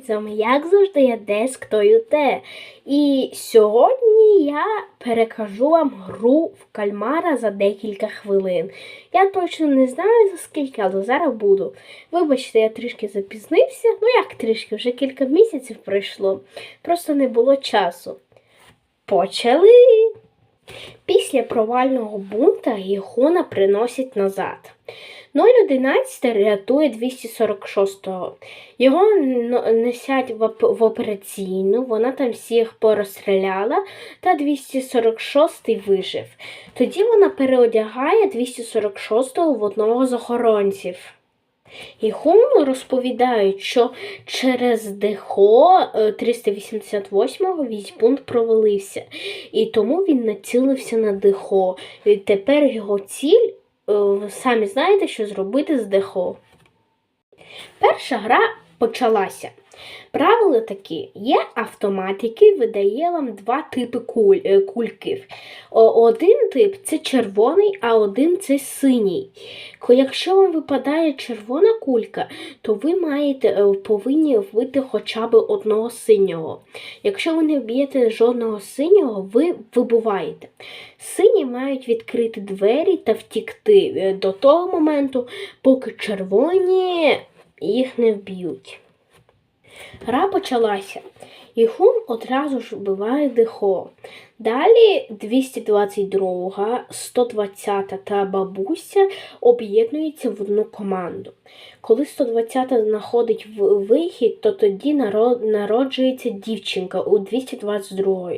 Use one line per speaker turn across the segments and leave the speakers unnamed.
З вами, як завжди, я Деск те. І сьогодні я перекажу вам гру в кальмара за декілька хвилин. Я точно не знаю за скільки, але зараз буду. Вибачте, я трішки запізнився. Ну як трішки, вже кілька місяців пройшло. Просто не було часу. Почали! Після провального бунта Гіхона приносять назад. 011 рятує 246-го. Його несять в, оп- в операційну, вона там всіх порозстріляла, та 246-й вижив. Тоді вона переодягає 246-го в одного з охоронців. І Хуму розповідають, що через дехо е, 388-го військбунт провалився, і тому він націлився на дехо. І тепер його ціль, самі знаєте, що зробити з дехо. Перша гра почалася. Правила такі: є автомат, який видає вам два типи куль, е, кульків. Один тип це червоний, а один це синій. Якщо вам випадає червона кулька, то ви маєте е, повинні вбити хоча б одного синього. Якщо ви не вб'єте жодного синього, ви вибуваєте. Сині мають відкрити двері та втікти е, до того моменту, поки червоні їх не вб'ють. Гра почалася. І Хун одразу ж вбиває дехо. Далі 222, 120 та бабуся об'єднуються в одну команду. Коли 120 знаходить вихід, то тоді народжується дівчинка у 222.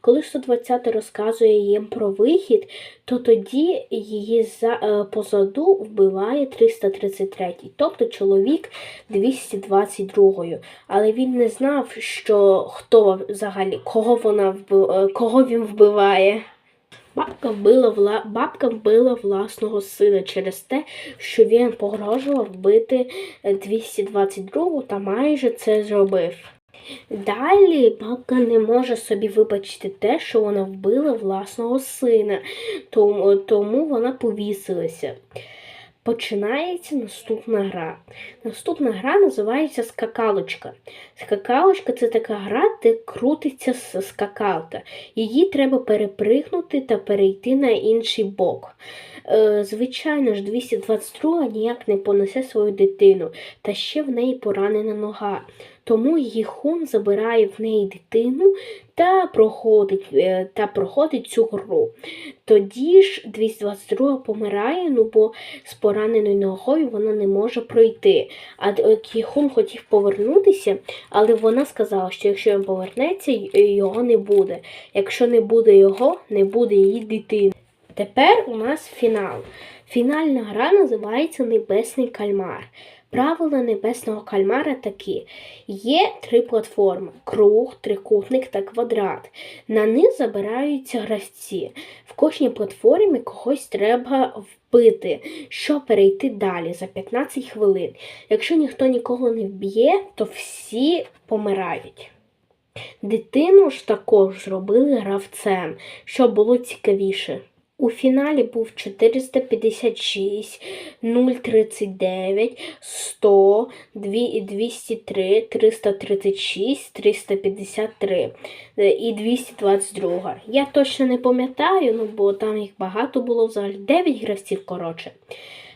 Коли 120 розказує їм про вихід, то тоді її е, позаду вбиває 333, тобто чоловік 222. Але він не знав, що хто взагалі, кого вона е, кого він вбиває. Бабка вбила, вла... Бабка вбила власного сина через те, що він погрожував вбити е, 222 та майже це зробив. Далі бабка не може собі вибачити те, що вона вбила власного сина, тому, тому вона повісилася. Починається наступна гра. Наступна гра називається скакалочка. Скакалочка це така гра, де крутиться скакалка. Її треба перепригнути та перейти на інший бок. Е, звичайно ж, 222 ніяк не понесе свою дитину, та ще в неї поранена нога. Тому Їхун забирає в неї дитину та проходить, е, та проходить цю гру. Тоді ж 222 помирає, ну бо з пораненою ногою вона не може пройти. А е, Кіхун хотів повернутися, але вона сказала, що якщо він повернеться, його не буде. Якщо не буде його, не буде її дитини. Тепер у нас фінал. Фінальна гра називається Небесний кальмар. Правила небесного кальмара такі: є три платформи: круг, трикутник та квадрат. На них забираються гравці. В кожній платформі когось треба вбити, щоб перейти далі за 15 хвилин. Якщо ніхто нікого не вб'є, то всі помирають. Дитину ж також зробили гравцем, щоб було цікавіше. У фіналі був 456, 039, 100, 203, 336, 353 е, і 222. Я точно не пам'ятаю, ну бо там їх багато було взагалі 9 гравців, коротше.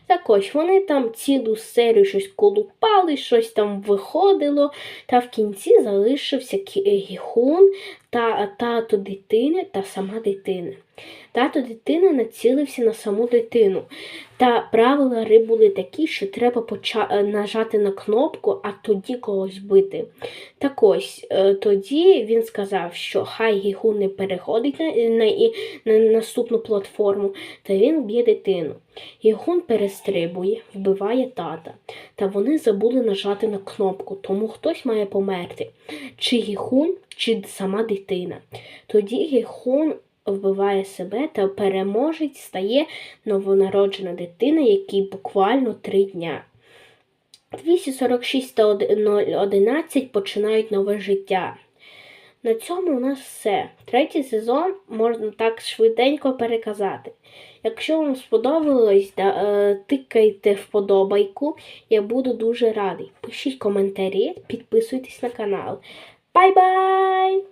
Так ось вони там цілу серію щось колупали, щось там виходило, та в кінці залишився е, Гіхун та тато дитини та сама дитина. Тато дитини націлився на саму дитину. Та правила гри були такі, що треба поча- е, нажати на кнопку, а тоді когось бити. Так ось, е, тоді він сказав, що хай Гігун не переходить на, на, на наступну платформу, та він б'є дитину. Гігун перестрибує, вбиває тата, та вони забули нажати на кнопку, тому хтось має померти. Чи Гігун, чи сама дитина. Тоді Гігун вбиває себе та переможець стає новонароджена дитина, якій буквально три дня. 246 та 11 починають нове життя. На цьому у нас все. Третій сезон можна так швиденько переказати. Якщо вам сподобалось, е, тикайте вподобайку. Я буду дуже радий. Пишіть коментарі, підписуйтесь на канал. Bye bye.